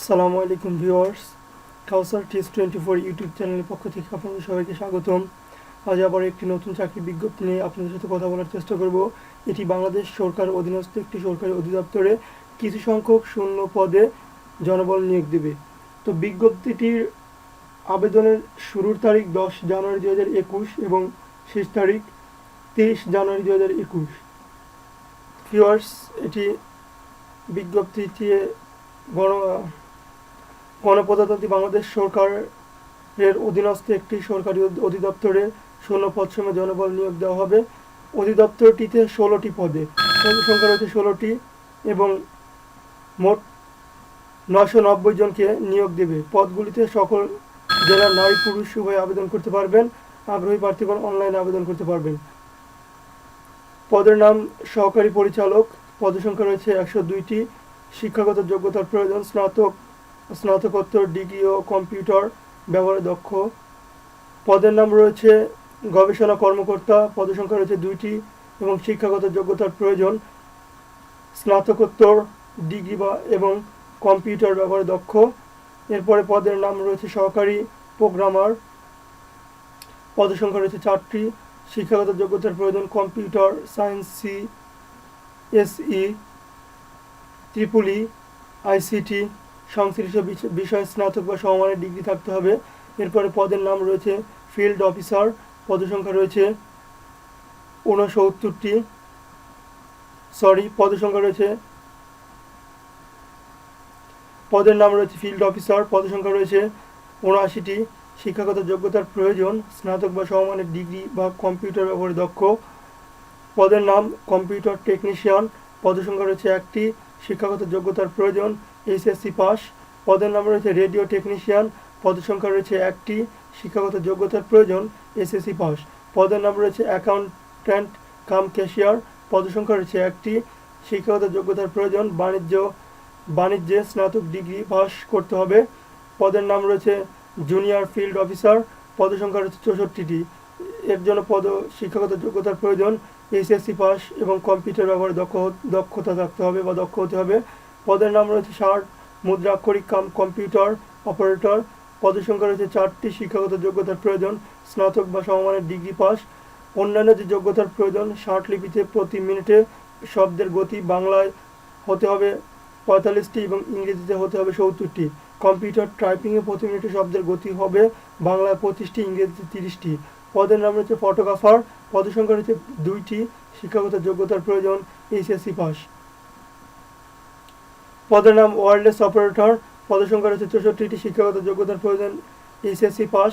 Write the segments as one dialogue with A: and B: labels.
A: আসসালামু আলাইকুম ভিউয়ার্স। কাউসার টিস টোয়েন্টি ফোর ইউটিউব চ্যানেলের পক্ষ থেকে আপনাদের সবাইকে স্বাগতম। আজ আবার একটি নতুন চাকরি বিজ্ঞপ্তি নিয়ে আপনাদের সাথে কথা বলার চেষ্টা করব। এটি বাংলাদেশ সরকার অধীনস্থ একটি সরকারি অধিদপ্তরে কিছু সংখ্যক শূন্য পদে জনবল নিয়োগ দেবে। তো বিজ্ঞপ্তিটির আবেদনের শুরুর তারিখ দশ জানুয়ারি দু হাজার একুশ এবং শেষ তারিখ তেইশ জানুয়ারি দু হাজার একুশ। ভিউয়ার্স, এটি বিজ্ঞপ্তিটি গণ গণপ্রজাতন্ত্রী বাংলাদেশ সরকারের অধীনস্থ একটি সরকারি অধি- অধিদপ্তরে শূন্য পদ সময় জনবল নিয়োগ দেওয়া হবে। অধিদপ্তরটিতে ষোলোটি পদে। সংখ্যা রয়েছে ষোলোটি এবং মোট নশো নব্বই জনকে নিয়োগ দেবে। পদগুলিতে সকল জেলার নারী, পুরুষ উভয় আবেদন করতে পারবেন। আগ্রহী প্রার্থীগণ অনলাইনে আবেদন করতে পারবেন। পদের নাম সহকারী পরিচালক। পদের সংখ্যা রয়েছে একশো দুইটি। শিক্ষাগত যোগ্যতার প্রয়োজন। স্নাতক স্নাতকোত্তর ডিগ্রি ও কম্পিউটার ব্যবহারে দক্ষ। পদের নাম রয়েছে গবেষণা কর্মকর্তা। পদের সংখ্যা রয়েছে দুইটি এবং শিক্ষাগত যোগ্যতার প্রয়োজন। স্নাতকোত্তর ডিগ্রি বা এবং কম্পিউটার ব্যবহারে দক্ষ। এরপরে পদের নাম রয়েছে সহকারী প্রোগ্রামার। পদের সংখ্যা রয়েছে চারটি। শিক্ষাগত যোগ্যতার প্রয়োজন computer, science, C S E triple E ICT সংশ্লিষ্ট বিষয়ে স্নাতক বা সমমানের ডিগ্রি থাকতে হবে। এরপরে পদের নাম রয়েছে ফিল্ড অফিসার। পদের সংখ্যা রয়েছে ঊনসত্তরটি। সরি, পদের সংখ্যা রয়েছে পদের নাম রয়েছে ফিল্ড অফিসার। পদের সংখ্যা রয়েছে উনআশিটি শিক্ষাগত যোগ্যতার প্রয়োজন। স্নাতক বা সমমানের ডিগ্রি বা কম্পিউটার ব্যবহারে দক্ষ। পদের নাম কম্পিউটার টেকনিশিয়ান। পদের সংখ্যা রয়েছে একটি। শিক্ষাগত যোগ্যতার প্রয়োজন। HSC pass. পদের নাম রয়েছে রেডিও টেকনিশিয়ান। পদের সংখ্যা রয়েছে একটি। শিক্ষাগত যোগ্যতার প্রয়োজন, এসএসসি পাস। পদের নাম রয়েছে অ্যাকাউন্ট্যান্ট কাম ক্যাশিয়ার। পদের সংখ্যা রয়েছে একটি। শিক্ষাগত যোগ্যতার প্রয়োজন, বাণিজ্য, বাণিজ্যে স্নাতক ডিগ্রি পাস করতে হবে। পদের নাম রয়েছে জুনিয়র ফিল্ড অফিসার। পদের সংখ্যা রয়েছে চৌষট্টিটি। এর জন্য পদ, শিক্ষাগত যোগ্যতার প্রয়োজন এইচএসসি পাস এবং কম্পিউটার ব্যবহারে দক্ষ, দক্ষতা থাকতে হবে বা দক্ষ হতে হবে। পদের নাম রয়েছে ষাট মুদ্রাক্ষরিক কাম কম্পিউটার, অপারেটর। পদের সংখ্যা রয়েছে চারটি, শিক্ষাগত যোগ্যতার প্রয়োজন, স্নাতক বা সমমানের ডিগ্রি পাস। অন্যান্য যে যোগ্যতার প্রয়োজন, ষাট লিপিতে প্রতি মিনিটে শব্দের গতি বাংলায় হতে হবে পঁয়তাল্লিশটি এবং ইংরেজিতে হতে হবে সত্তরটি। কম্পিউটার টাইপিংয়ে প্রতি মিনিটে শব্দের গতি হবে, বাংলায় পঁচিশটি, ইংরেজিতে তিরিশটি। পদের নাম রয়েছে ফটোগ্রাফার, পদের সংখ্যা রয়েছে দুইটি, শিক্ষাগত যোগ্যতার প্রয়োজন, এইচএসসি পাস। পদের নাম ওয়ারলেস অপারেটর। পদের সংখ্যা রয়েছে চৌষট্টিটি, শিক্ষাগত যোগ্যতার প্রয়োজন, এইচএসসি পাস।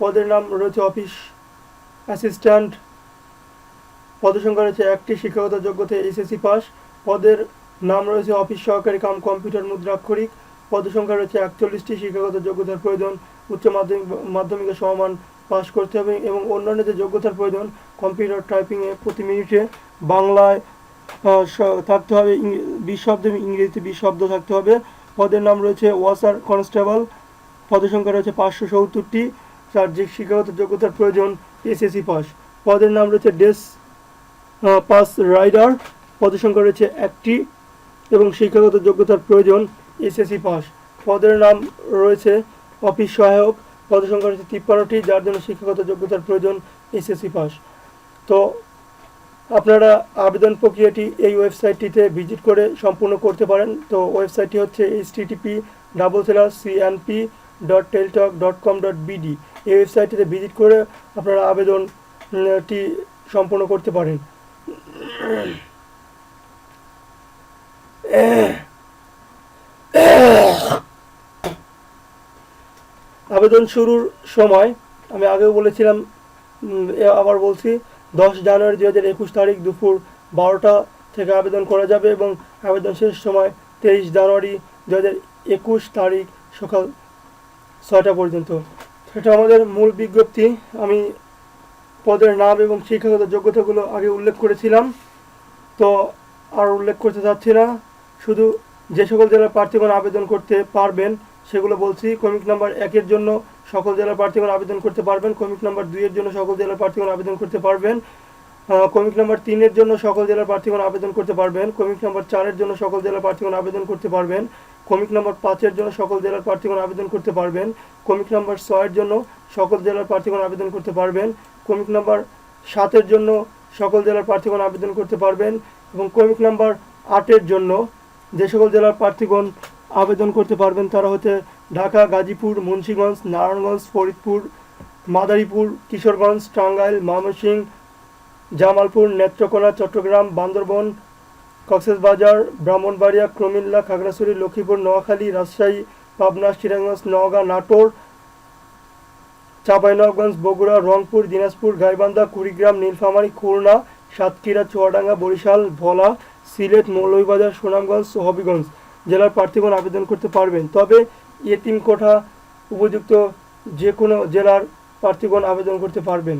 A: পদের নাম রয়েছে অফিস অ্যাসিস্ট্যান্ট। পদের সংখ্যা রয়েছে একটি, শিক্ষাগত যোগ্যতা এইচএসসি পাস। পদের নাম রয়েছে অফিস সহকারী কাম কম্পিউটার মুদ্রাক্ষরিক। পদের সংখ্যা রয়েছে একচল্লিশটি, শিক্ষাগত যোগ্যতার প্রয়োজন, উচ্চ মাধ্যমিক মাধ্যমিকের সমান পাস করতে হবে এবং অন্যান্য যে যোগ্যতার প্রয়োজন, কম্পিউটার টাইপিংয়ে প্রতি মিনিটে বাংলায় থাকতে হবে বিশ শব্দ ইংরেজিতে বিশ শব্দ থাকতে হবে। পদের নাম রয়েছে ওয়াসার কনস্টেবল। পদের সংখ্যা রয়েছে পাঁচশো সত্তরটি। যে শিক্ষাগত যোগ্যতার প্রয়োজন এসএসসি পাস। পদের নাম রয়েছে ডেস পাস রাইডার। পদের সংখ্যা রয়েছে একটি এবং শিক্ষাগত যোগ্যতার প্রয়োজন এসএসসি পাস। পদের নাম রয়েছে অফিস সহায়ক। পদের সংখ্যা রয়েছে তিপ্পান্নটি, যার জন্য শিক্ষাগত যোগ্যতার প্রয়োজন এসএসসি পাস। তো আপনারা আবেদন প্রক্রিয়াটি এই ওয়েবসাইটটিতে ভিজিট করে সম্পূর্ণ করতে পারেন। তো ওয়েবসাইটটি হচ্ছে H TTP double slash CNP dot Teletalk dot com dot BD এই ওয়েবসাইটটিতে ভিজিট করে আপনারা আবেদনটি সম্পূর্ণ করতে পারেন। আবেদন শুরুর সময় আমি আগেও বলেছিলাম আবার বলছি দশ জানুয়ারি দু হাজার একুশ তারিখ দুপুর বারোটা থেকে আবেদন করা যাবে এবং আবেদন শেষ সময় তেইশ জানুয়ারি দু হাজার একুশ তারিখ সকাল ছয়টা পর্যন্ত। সেটা আমাদের মূল বিজ্ঞপ্তি। আমি পদের নাম এবং শিক্ষাগত যোগ্যতাগুলো আগে উল্লেখ করেছিলাম। তো আর উল্লেখ করতে চাচ্ছি না। শুধু যে সকল জেলার প্রার্থীগণ আবেদন করতে পারবেন, সেগুলো বলছি। কমিক নাম্বার একের জন্য সকল জেলার প্রার্থীগণ আবেদন করতে পারবেন। কমিক নাম্বার দুইয়ের জন্য সকল জেলার প্রার্থীগণ আবেদন করতে পারবেন। কমিক নাম্বার তিনের জন্য সকল জেলার প্রার্থীগণ আবেদন করতে পারবেন। কমিক নাম্বার চারের জন্য সকল জেলার প্রার্থীগণ আবেদন করতে পারবেন। কমিক নাম্বার পাঁচের জন্য সকল জেলার প্রার্থীগণ আবেদন করতে পারবেন। কমিক নাম্বার ছয়ের জন্য সকল জেলার প্রার্থীগণ আবেদন করতে পারবেন। কমিক নাম্বার সাতের জন্য সকল জেলার প্রার্থীগণ আবেদন করতে পারবেন। এবং কমিক নাম্বার আটের জন্য যে সকল জেলার প্রার্থীগণ আবেদন করতে পারবেন। তারা হচ্ছে ঢাকা, গাজীপুর, মুন্সিগঞ্জ, নারায়ণগঞ্জ, ফরিদপুর, মাদারীপুর, কিশোরগঞ্জ, টাঙ্গাইল, ময়মনসিংহ, জামালপুর, নেত্রকোনা, চট্টগ্রাম, বান্দরবন, কক্সবাজার, ব্রাহ্মণবাড়িয়া কুমিল্লা খাগড়াছড়ি, লক্ষ্মীপুর, নোয়াখালী, রাজশাহী, পাবনা, সিরাজগঞ্জ, নওগাঁ, নাটোর, চাঁপাইনবাবগঞ্জ, বগুড়া, রংপুর, দিনাজপুর, গাইবান্ধা, কুড়িগ্রাম, নীলফামারী, খুলনা, সাতক্ষীরা, চুয়াডাঙ্গা, বরিশাল, ভোলা, সিলেট, মৌলভীবাজার, সুনামগঞ্জ, হবিগঞ্জ। জেলার প্রার্থীগণ আবেদন করতে পারবেন। তবে এতিম কোঠা উপযুক্ত যে কোনো জেলার প্রার্থীগণ আবেদন করতে পারবেন।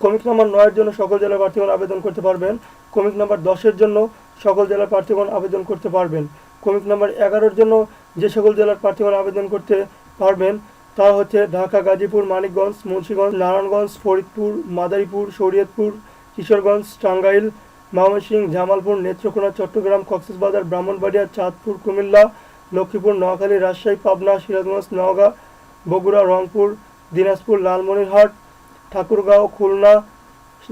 A: কমিক নাম্বার নয়ের জন্য সকল জেলার প্রার্থীগণ আবেদন করতে পারবেন। কমিক নাম্বার দশের জন্য সকল জেলার প্রার্থীগণ আবেদন করতে পারবেন। কমিক নাম্বার এগারোর জন্য যে সকল জেলার প্রার্থীগণ আবেদন করতে পারবেন, তা হচ্ছে ঢাকা, গাজীপুর, মানিকগঞ্জ, মুন্সীগঞ্জ, নারায়ণগঞ্জ, ফরিদপুর, মাদারীপুর, শরীয়তপুর, কিশোরগঞ্জ, টাঙ্গাইল ময়মনসিংহ জামালপুর, নেত্রকোনা, চট্টগ্রাম, কক্সবাজার, ব্রাহ্মণবাড়িয়া, চাঁদপুর, কুমিল্লা, লক্ষ্মীপুর, নোয়াখালী, রাজশাহী, পাবনা, সিরাজগঞ্জ, নওগাঁ, বগুড়া, রংপুর, দিনাজপুর, লালমনিরহাট, ঠাকুরগাঁও, খুলনা,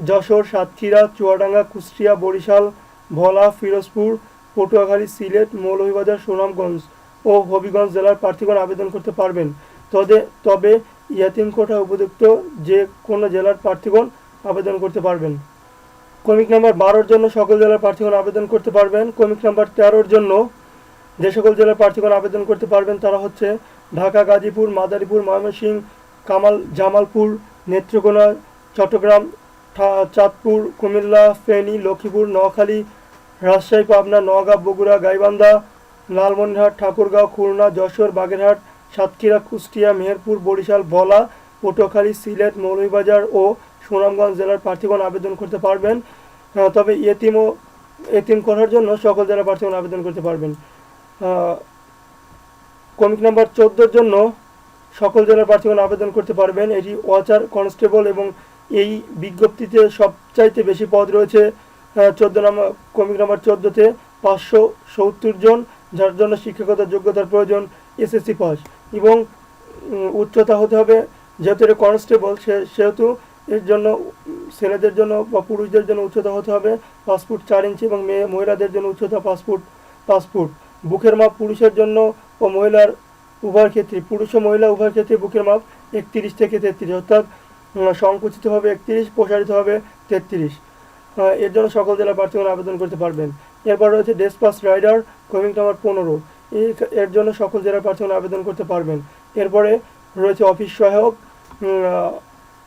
A: যশোর, সাতক্ষীরা, চুয়াডাঙ্গা, কুষ্টিয়া, বরিশাল, ভোলা, ফিরোজপুর, পটুয়াখালী, সিলেট, মৌলভীবাজার, সুনামগঞ্জ ও হবিগঞ্জ জেলার প্রার্থীগণ আবেদন করতে পারবেন। তবে তবে ইয়াতিম কোটা উপযুক্ত যে কোনো জেলার প্রার্থীগণ আবেদন করতে পারবেন। কমিক নাম্বার বারোর জন্য সকল জেলার প্রার্থীগণ আবেদন করতে পারবেন। কমিক নাম্বার তেরোর জন্য যে সকল জেলার প্রার্থীগণ আবেদন করতে পারবেন তারা হচ্ছে ঢাকা, গাজীপুর, মাদারীপুর, ময়মনসিংহ, কামাল, জামালপুর, নেত্রকোনা, চট্টগ্রাম চাঁদপুর, কুমিল্লা, ফেনী, লক্ষ্মীপুর, নোয়াখালী, রাজশাহী, পাবনা, নওগাঁ, বগুড়া, গাইবান্ধা, লালমনিরহাট, ঠাকুরগাঁও, খুলনা, যশোর, বাগেরহাট, সাতক্ষীরা, কুষ্টিয়া, মেহেরপুর, বরিশাল বলা পটুয়াখালী, সিলেট, মৌলভীবাজার ও সুনামগঞ্জ জেলার প্রার্থীগণ আবেদন করতে পারবেন। তবে এতিম ও এতিম করার জন্য সকল জেলার প্রার্থীগণ আবেদন করতে পারবেন। কমিক নাম্বার চোদ্দোর জন্য সকল জেলার প্রার্থীগণ আবেদন করতে পারবেন। এটি ওয়াচার কনস্টেবল এবং এই বিজ্ঞপ্তিতে সবচাইতে বেশি পদ রয়েছে। চোদ্দ নম্বর কমিক নাম্বার চোদ্দোতে পাঁচশো সত্তর জন, যার জন্য শিক্ষাগত যোগ্যতার প্রয়োজন, এসএসসি পাস। এবং উচ্চতা হতে হবে। যেহেতু এটা কনস্টেবল, সে, সেহেতু এর জন্য, ছেলেদের জন্য বা পুরুষদের জন্য উচ্চতা হতে হবে ফুট চার ইঞ্চি এবং মেয়ে, মহিলাদের জন্য উচ্চতা পাঁচ ফুট বুকের মাপ পুরুষের জন্য ও মহিলার উভয় ক্ষেত্রে, পুরুষ ও মহিলা উভয় ক্ষেত্রে বুকের মাপ একত্রিশ থেকে তেত্রিশ, অর্থাৎ সংকুচিত হবে একত্রিশ, প্রসারিত হবে তেত্রিশ। এর জন্য সকল জেলা প্রার্থীগণ আবেদন করতে পারবেন। এরপর রয়েছে ডেসপাস রাইডার কমিং নাম্বার পনেরো। এর জন্য সকল জেলার প্রার্থীগণ আবেদন করতে পারবেন। এরপরে রয়েছে অফিস সহায়ক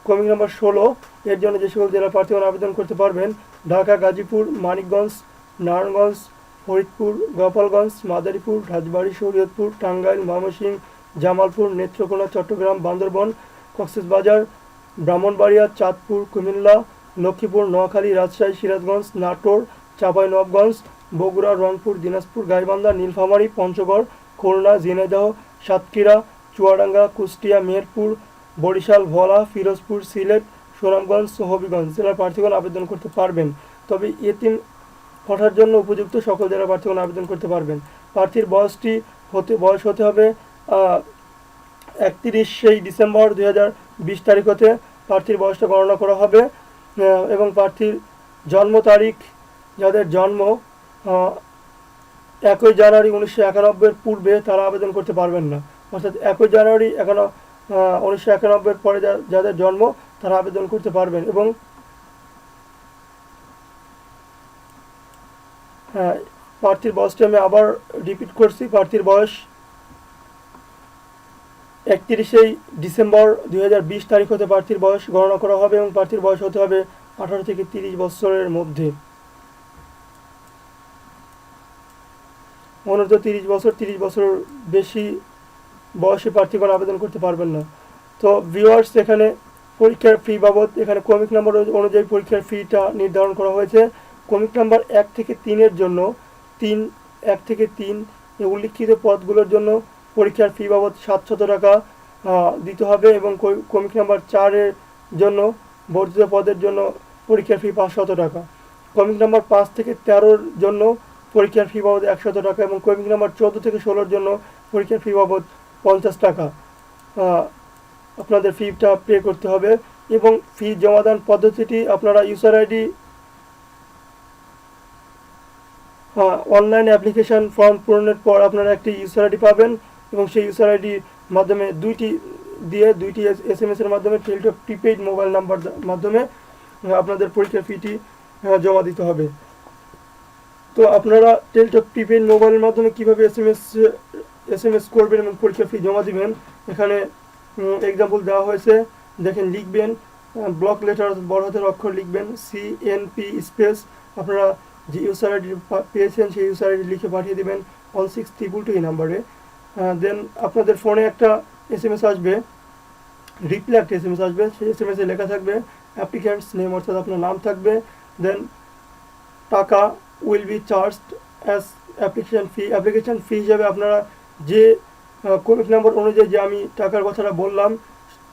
A: কমিং নম্বর ষোলো, এর জন্য যে সকল জেলার প্রার্থীগণ আবেদন করতে পারবেন, ঢাকা, গাজীপুর, মানিকগঞ্জ, নারায়ণগঞ্জ, ফরিদপুর, গোপালগঞ্জ, মাদারীপুর, রাজবাড়ী, শরীয়তপুর, টাঙ্গাইল, ময়মনসিংহ, জামালপুর, নেত্রকোনা, চট্টগ্রাম, বান্দরবন, কক্সবাজার, ব্রাহ্মণবাড়িয়া, চাঁদপুর, কুমিল্লা, লক্ষ্মীপুর, নোয়াখালী, রাজশাহী, সিরাজগঞ্জ, নাটোর চাঁপাইনবাবগঞ্জ বগুড়া, রংপুর, দিনাজপুর, গাইবান্ধা, নীলফামারী, পঞ্চগড়, খুলনা, ঝিনাইদহ, সাতক্ষীরা, চুয়াডাঙ্গা, কুষ্টিয়া, মেহেরপুর বরিশাল, ভোলা, ফিরোজপুর, সিলেট, সুনামগঞ্জ, হবিগঞ্জ জেলার প্রার্থীগণ আবেদন করতে পারবেন। তবে এতিম ওঠার জন্য উপযুক্ত সকল জেলার প্রার্থীগণ আবেদন করতে পারবেন। প্রার্থীর বয়সটি হতে বয়স হতে হবে একত্রিশ সেই ডিসেম্বর দুই হাজার বিশ তারিখ হতে। প্রার্থীর বয়সটা গণনা করা হবে এবং প্রার্থীর জন্ম তারিখ, যাদের জন্ম একই জানুয়ারি উনিশশো পূর্বে তারা আবেদন করতে পারবেন না। অর্থাৎ একই জানুয়ারি একান্ন উনিশশো পরে যাদের জন্ম, তারা আবেদন করতে পারবেন এবং হ্যাঁ প্রার্থীর বয়সটি আমি আবার রিপিট করছি, প্রার্থীর বয়স একত্রিশেই ডিসেম্বর দু হাজার বিশ তারিখ হতে প্রার্থীর বয়স গণনা করা হবে এবং প্রার্থীর বয়স হতে হবে আঠারো থেকে তিরিশ বছরের মধ্যে। অনূর্ধ্ব তিরিশ বছর তিরিশ বছর বেশি বয়সী প্রার্থীগণ আবেদন করতে পারবেন না। তো ভিউয়ার্স এখানে পরীক্ষার ফি বাবদ, এখানে কমিক নাম্বার অনুযায়ী পরীক্ষার ফিটা নির্ধারণ করা হয়েছে। কমিক নাম্বার এক থেকে তিনের জন্য, তিন, এক থেকে তিন উল্লিখিত পদগুলোর জন্য পরীক্ষার ফি বাবদ সাতশত টাকা দিতে হবে এবং কমিক নাম্বার চারের জন্য বর্ধিত পদের জন্য পরীক্ষার ফি পাঁচশত টাকা। কমিক নাম্বার পাঁচ থেকে তেরোর জন্য পরীক্ষার ফি বাবদ একশত টাকা এবং কমিক নাম্বার চোদ্দ থেকে ষোলোর জন্য পরীক্ষার ফি বাবদ পঞ্চাশ টাকা। আপনাদের ফিটা পে করতে হবে এবং ফি জমাদান পদ্ধতিটি আপনারা user ID online application form পূরণের পর আপনারা একটি ইউজার আইডি পাবেন এবং সেই ইউজার আইডির মাধ্যমে দুইটি দিয়ে দুইটি এস এম এর মাধ্যমে টেলিটক প্রিপেইড মোবাইল নাম্বার মাধ্যমে আপনাদের পরীক্ষার ফিটি জমা দিতে হবে। তো আপনারা টেলিটক প্রিপেইড মোবাইলের মাধ্যমে কীভাবে S M S S M S করবেন এবং পরীক্ষা ফি জমা দিবেন। এখানে এক্সাম্পল দেওয়া হয়েছে। দেখেন, লিখবেন ব্লক লেটার বড় হাতের অক্ষর লিখবেন সি এন পি স্পেস আপনারা যে ইউজার আইডি পেয়েছেন, সেই ইউজার আইডি লিখে পাঠিয়ে দেবেন। ওয়ান সিক্স ট্রিপুল টু এই নাম্বারে দেন আপনাদের ফোনে একটা এস এম এস আসবে। রিপ্লাই একটা এস এম এস আসবে। সেই এস এম এসে লেখা থাকবে অ্যাপ্লিক্যান্টস নেম অর্থাৎ আপনার নাম থাকবে। Then taka will be charged as application fee application fee হিসাবে আপনারা যে কমিক নাম্বার অনুযায়ী যে আমি টাকার কথাটা বললাম,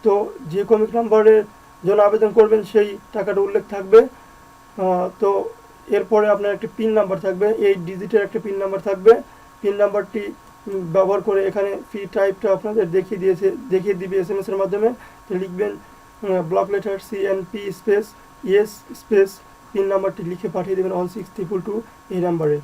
A: তো যে কমিক নাম্বারের জন্য আবেদন করবেন সেই টাকাটা উল্লেখ থাকবে। তো এরপরে আপনার একটি পিন নাম্বার থাকবে, এই ডিজিটের একটা পিন নাম্বার থাকবে। পিন নাম্বারটি ব্যবহার করে এখানে ফি টাইপটা আপনাদের দেখিয়ে দিয়েছে, দেখিয়ে দিবে এস এম এর মাধ্যমে। লিখবেন block letter C N P space yes space pin নাম্বারটি লিখে পাঠিয়ে দেবেন ওয়ান সিক্স ট্রিপল টু এই নাম্বারে